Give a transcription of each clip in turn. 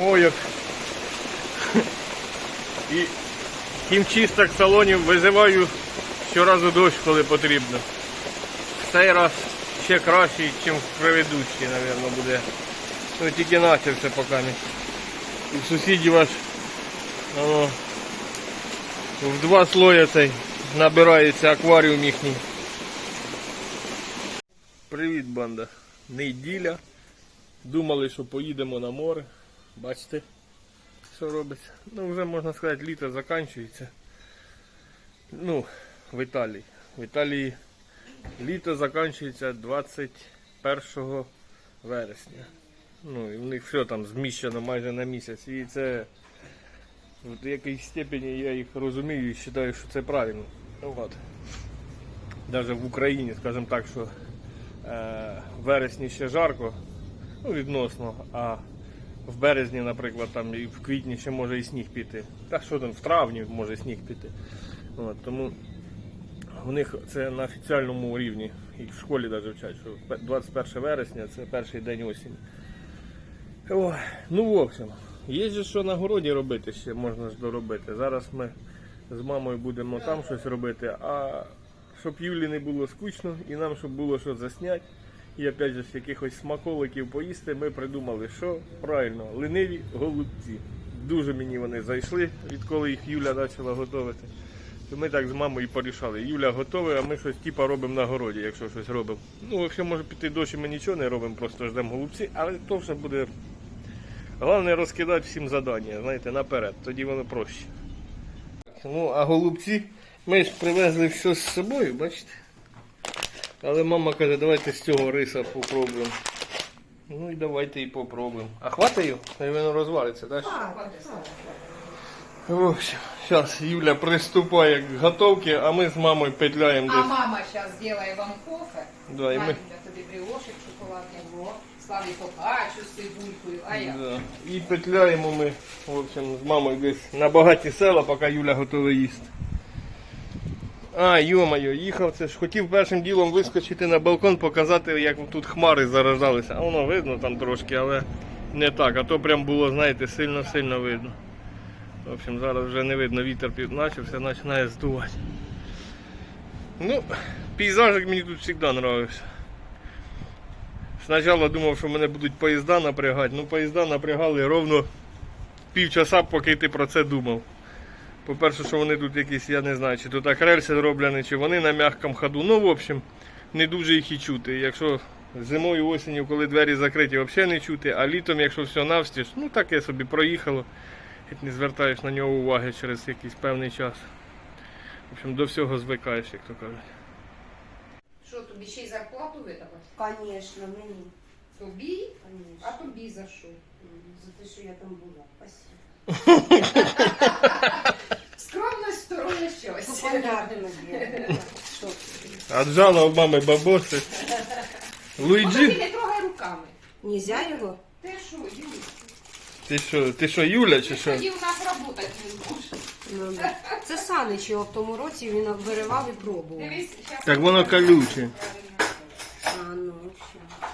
мойок і хімчисток салонів визиваю щоразу дощ, коли потрібно. Цей раз ще кращий, ніж в предыдущий, мабуть, буде. Ну тільки почався поки. І в сусідів аж воно, в два слоя цей набирається акваріум їхній. Привіт, банда. Неділя. Думали, що поїдемо на море. Бачите, що робиться. Ну, вже можна сказати, літо закінчується. Ну, в Італії. В Італії літо закінчується 21 вересня. Ну, і в них все там зміщено майже на місяць. І це в якійсь степені я їх розумію і вважаю, що це правильно. От. Навіть в Україні, скажімо так, що е, вересні ще жарко, ну, відносно, а в березні, наприклад, там і в квітні ще може і сніг піти. Та що там, в травні може сніг піти. От, тому у них це на офіціальному рівні. І в школі навіть вчать, що 21 вересня це перший день осені. Ой, ну в общем, є же що на городі робити ще можна ж доробити. Зараз ми з мамою будемо там щось робити, а щоб Юлі не було скучно і нам щоб було що засняти. І опять же якихось смаколиків поїсти, ми придумали, що правильно, лениві голубці. Дуже мені вони зайшли, відколи їх Юля почала готувати. То ми так з мамою і порішали. Юля готова, а ми щось типа робимо на городі, якщо щось робимо. Ну, якщо може піти дощ, ми нічого не робимо, просто ждемо голубці, але то вже буде. Головне розкидати всім завдання, знаєте, наперед, тоді воно проще. Ну, а голубці ми ж привезли все з собою, бачите? Але мама каже, давайте з цього риса попробуємо. Ну і давайте і попробуємо. А? Хай воно розвалиться, так? В общем, зараз Юля приступає к готовці, а ми з мамою петляємо А десь. мама сейчас сделает вам кофе. Да, і ми- тобі бріошик шоколадний, во. Славі покачу з цибулькою, а я. Да. І петляємо ми, в общем, з мамою десь на багаті села, поки Юля готова їсти. А, йо-моє, їхав це ж. Хотів першим ділом вискочити на балкон, показати, як тут хмари заражалися. А воно видно там трошки, але не так. А то прям було, знаєте, сильно-сильно видно. В общем, зараз вже не видно, вітер почався, починає здувати. Ну, пейзажик мені тут завжди подобався. Спочатку думав, що мене будуть поїзда напрягати. Ну, поїзда напрягали ровно півчаса, поки ти про це думав. По-перше, що вони тут якісь, я не знаю, чи тут так рельси зроблені, чи вони на м'якому ходу. Ну, в общем, не дуже їх і чути. Якщо зимою, осінню, коли двері закриті, взагалі не чути, а літом, якщо все навстіж, ну таке собі проїхало. Геть не звертаєш на нього уваги через якийсь певний час. В общем, до всього звикаєш, як то кажуть. Що, тобі ще й зарплату видавати? Конечно, мені. Тобі? А тобі за що? За те, що я там була. Спасибо. Скромність стороння щось. Є. Отжала у мами бабоси. Ну, Луїджі, не трогай руками. Нельзя його? Ти що, Юль? ти що, ти що, Юля чи що? тоді у нас працювати не зможеш. Ну, да. Це Санич його в тому році він виривав і пробував. Дивись, Так воно колюче. А, ну, все.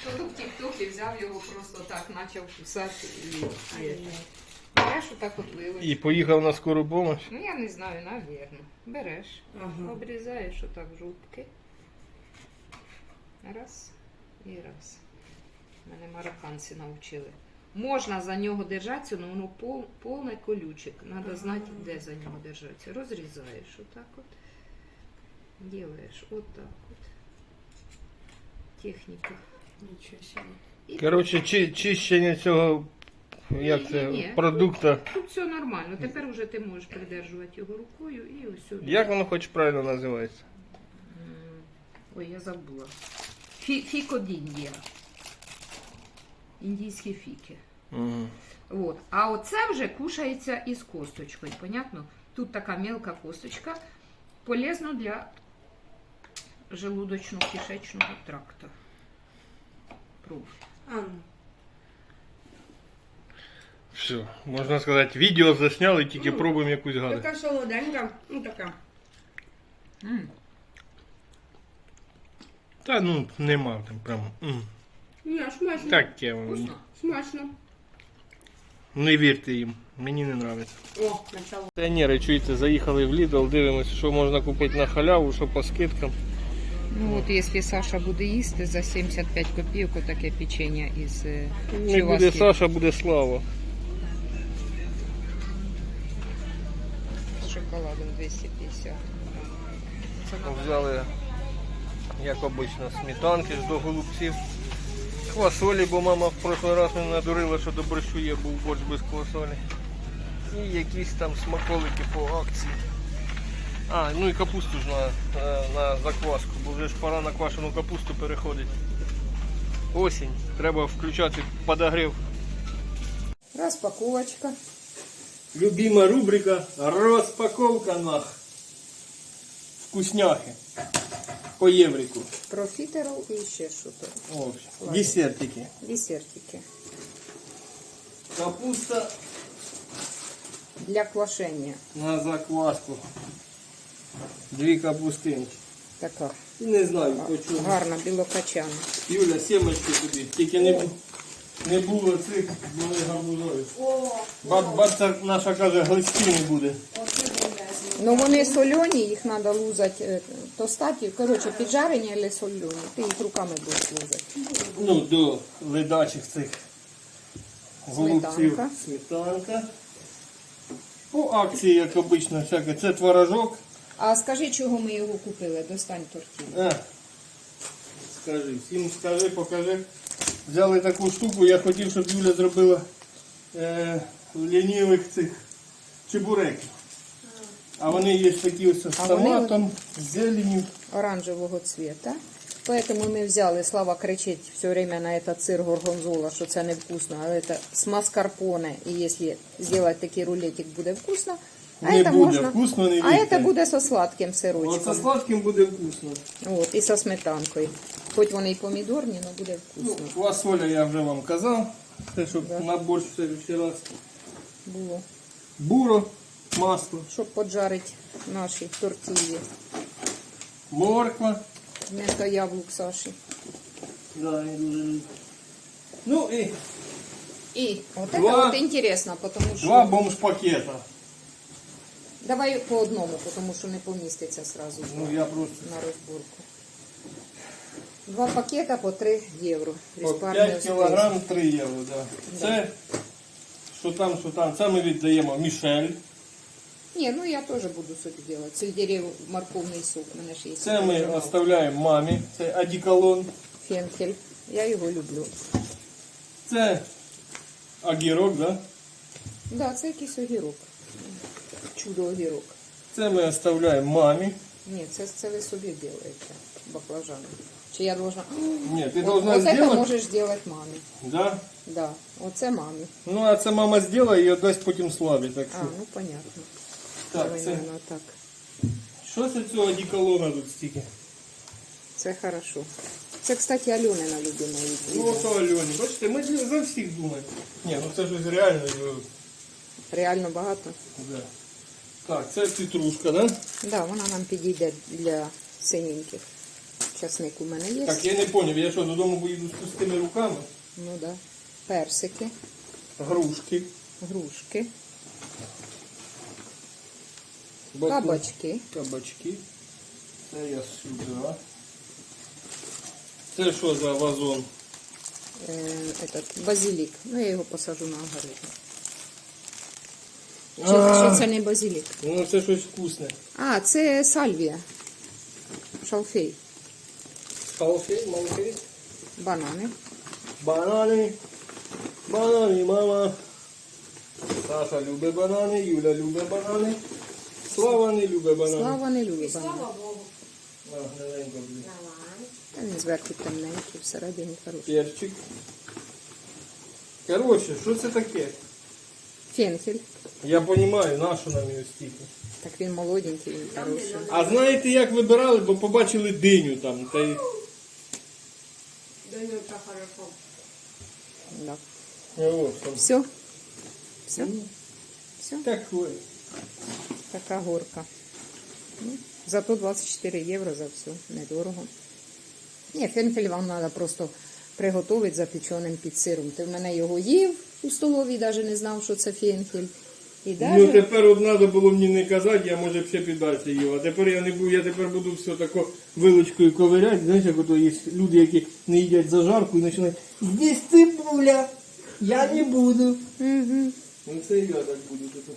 Хто в тік-токі взяв його просто так, почав кусати і береш отак от вилиш. І поїхав на скору помощь. Ну я не знаю, навірно. Береш, Ага. обрізаєш отак жовтки. Раз і раз. Мене марокканці навчили. Можна за нього держатися, але воно пол, повний колючик. Треба знати, де за нього держатися. Розрізаєш отак от. Ділаєш отак от. Техніка. Нічого. І Коротше, чи, чищення цього як це, Ні-ні-ні. продукту. Тут все нормально. Тепер вже ти можеш придержувати його рукою і ось сюди. Як воно хоч правильно називається? М, Ой, я забула. Фі, фіко діндія. Індійські фіки. Угу. От. А оце вже кушається із косточкою. Понятно? Тут така мелка косточка. Полезно для желудочно-кишечного тракту. Пробуй. А, ну. Все, можна сказати, відео засняли, тільки пробуємо якусь гадость. Така солоденька, ну така. М. Та ну нема там прям. м. Ні, смачно. Таке воно. Вкусно? Смачно. Не вірте їм, мені не подобається. О, начало. Піонери, чуєте, заїхали в Lidl, дивимося, що можна купити на халяву, що по скидкам. Ну от, якщо Саша буде їсти за 75 копійок, таке печення із е, Не буде Чувашки. Саша, буде слава. Шоколадом 250. Це надо. Взяли, як обично, сметанки ж до голубців. Квасолі, бо мама в прошлий раз мене надурила, що до борщу є був борщ без квасолі. І якісь там смаколики по акції. А, ну і капусту ж на, е, на закваску, бо вже ж пора на квашену капусту переходить. Осінь, треба включати подогрів. Розпаковочка. Любима рубрика розпаковка нах. Вкусняхи. По єврику. Профітерол і ще що то. Десертики. Десертики. Капуста Для квашення. на закваску. Дві капустинки. Така. Не знаю, по чому. Гарна білокачана. Юля, сімочки туди. Тільки не, не було цих, були гарбузові. Баб, бабця наша каже, глисті не буде. Ну вони солені, їх треба лузати, е, тостати. Коротше, піджарені, але солені. Ти їх руками будеш лузати. Ну, до ледачих цих голубців. Сметанка. Сметанка. По акції, як обично, всяке. Це творожок. А скажи, чого ми його купили? Достань тортів. А, скажи, всім скажи, покажи. Взяли таку штуку, я хотів, щоб Юля зробила е, лінівих цих чебуреків. А вони є такі ось з А вони томатом, з зеленью. Оранжевого цвета. Поэтому ми взяли, Слава кричить все время на этот сир горгонзола, що це невкусно, але це з маскарпоне, і якщо зробити такий рулетик, буде вкусно. А Не це буде можна, вкусно, не а вірте. це буде со сладким Оце сирочком. сладким буде вкусно. От, і со сметанкою. Хоч вони і помідорні, але буде Ну, вкусно. квасоля я вже вам казав. Це щоб Да. на борщ следующий раз. Було. Буро, масло, Щоб поджарити наші тортілі. морква. Вместо яблук Саші. Да, я дуже люблю. Ну і І от це Два- от інтересно, тому що... два бомж-пакета. Давай по одному, тому що не поміститься сразу Ну я просто на розборку. Два пакета по 3 євро. по Респарний 5 кілограм 3 євро. Да. Це що там, що там. Це ми віддаємо Мішель. Ні, ну я теж буду собі робити. Сельдерів морковний суп. У мене ж є. Це ми оставляємо мамі. Це одіколон. Фенхель. Я його люблю. Це огірок, да? Да, це якийсь огірок. Чудо огірок. Це ми оставляємо мамі. Ні, це, це ви собі робите. Баклажани. Чи я должна... Ні, ти От, должна от це зробити. можеш зробити мамі. Да? Да. Оце мамі. Ну, а це мама зробила і віддасть потім славі. Так А, що. ну понятно. Так, Давай, це, наверное, так. що це цього одіколона тут стільки? Це хорошо. Це, кстати, Альонина любима Ну, відео. ото Альоні. Бачите, ми для- за всіх думаємо. Ні, ну це щось реально. ну, Реально багато. Да. Так, це петрушка, да? Да, вона нам підійде для синеньких. Часник у мене є. Так, я не зрозумів, я що, додому поїду з пустими руками? Ну да. Персики, Грушки. грушки, батон- кабачки. Кабачки. Це я сюди. Це що за вазон? Е, этот, базилік. Ну, я його посажу на огород. Чи, А. чи це не базилік? Ну, це щось вкусне. А, це сальвія. Шалфей. Халфей, малфей. Банани. Банани. Банани, мама. Саша любить банани, Юля любить банани. Слава не любить банани. Слава не любить банани. Слава Богу. Він зверху темненький, всередині хороший. Перчик. Коротше, що це таке? Фенхель. Я розумію, нашу нам його стільки. Так він молоденький, він хороший. А знаєте, як вибирали, бо побачили диню там. Та й... Да так. Да. Все. Все. Все. Такое. Така горка. Ну, зато 24 євро за все. Недорого. Ні, фенхель вам треба просто приготувати запеченим під сиром. Ти в мене його їв У столовій навіть не знав, що це фенхель. І Ну даже... тепер от треба було мені не казати, я може б ще піддався їв. А тепер я не буду, я тепер буду все тако вилочкою ковиряти. Знаєш, як ото є люди, які не їдять зажарку і починають здесь цибуля, я не буду. Угу. Ну це і я так буду тут.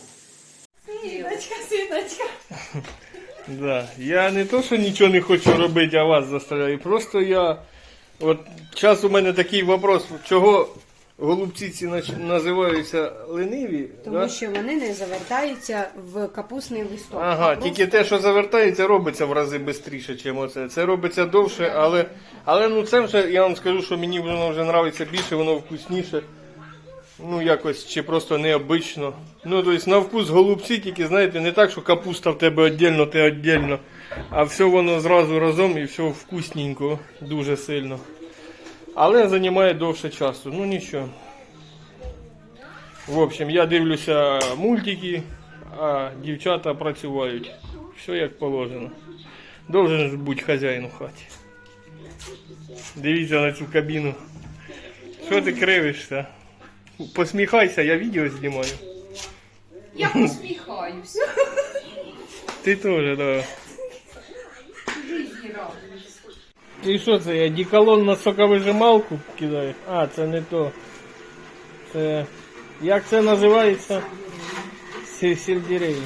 Синочка, синочка. Да. Я не то, що нічого не хочу робити, а вас заставляю. Просто я. От час у мене такий вопрос, чого голубці ці нач- називаються лениві? Тому да? що вони не завертаються в капустний листок. Ага, просто- тільки те, що завертається, робиться в рази швидше, ніж оце. Це робиться довше, але, але ну це вже, я вам скажу, що мені воно вже подобається більше, воно вкусніше. Ну, якось, чи просто необично. Ну, тобто на вкус голубці, тільки, знаєте, не так, що капуста в тебе віддільно, ти віддільно, а все воно зразу разом і все вкусненько, дуже сильно. Але займає довше часу, ну нічого. В общем, я дивлюся мультики, а дівчата працюють. Все як положено. Должен ж бути хазяїн у хаті. Дивіться на цю кабіну. Що ти кривишся? Посміхайся, я відео знімаю. Я посміхаюся. Ти теж, да. І що це? Я діколон на соковижималку кидаю? А, це не то. Це. Як це називається? Сі- Сельдерей.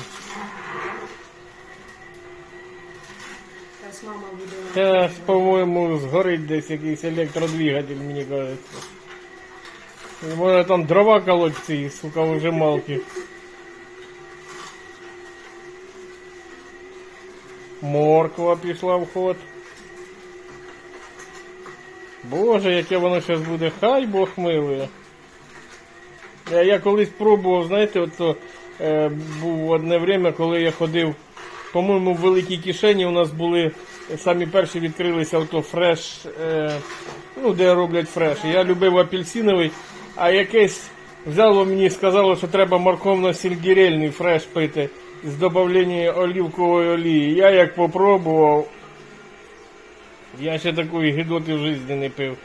Зараз мама буде. Це, по-моєму, згорить десь якийсь електродвигатель, мені кажеться. І Може там дрова колоть в цій соковижималки. Морква пішла в ход. Боже, яке воно зараз буде, хай Бог милує. Я, я колись пробував, знаєте, от то, е, був одне время, коли я ходив, по-моєму, в великій кишені у нас були самі перші відкрилися ото фреш, е, ну, де роблять фреш. Я любив апельсиновий, а якесь взяло мені сказало, що треба морковно-сельдерельний фреш пити з додавленням оливкової олії. Я як попробував, я ще такої гидоти в житті не пив.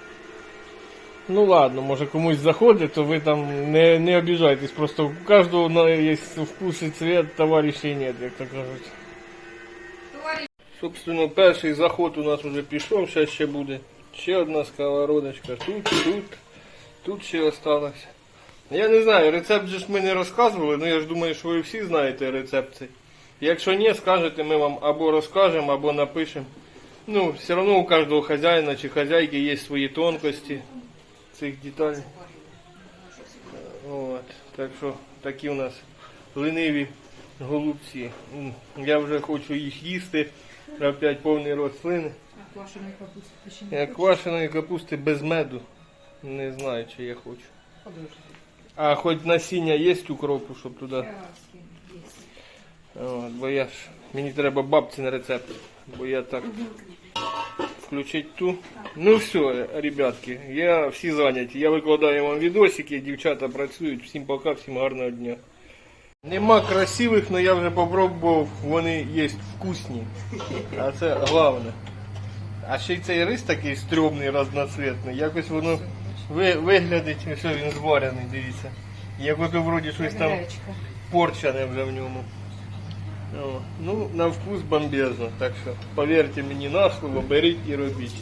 Ну ладно, може комусь заходить, то ви там не, не обіжайтесь. Просто у кожного є вкус і цвет, товаришей нет, як то кажуть. Собственно, перший заход у нас вже пішов, ще ще буде. Ще одна сковородочка. Тут, тут, тут ще осталось. Я не знаю, рецепт же ж ми не розказували, але я ж думаю, що ви всі знаєте рецепт цей. Якщо ні, скажете, ми вам або розкажемо, або напишемо. Ну, все одно у кожного хазяїна чи хазяйки є свої тонкості цих деталей. От, так що такі у нас лениві голубці. Я вже хочу їх їсти. Опять повний рот слини. А квашеної капусти ти не квашеної капусти без меду. Не знаю, чи я хочу. А хоч насіння є укропу, щоб туди. Зараз От, бо я ж. Мені треба бабцин рецепт. Бо я так. Включить ту. Ну все, ребятки, я всі зайняті. Я викладаю вам відосики, дівчата працюють. Всім пока, всім гарного дня. Нема красивих, але я вже попробував, вони є вкусні. А це головне. А ще й цей рис такий стрьомний, разноцветний. Якось воно ви, виглядить, що він зварений, дивіться. Як ото вроді щось там порчане вже в ньому. Ну, на вкус бомбезно, так що повірте мені на слово, беріть і робіть.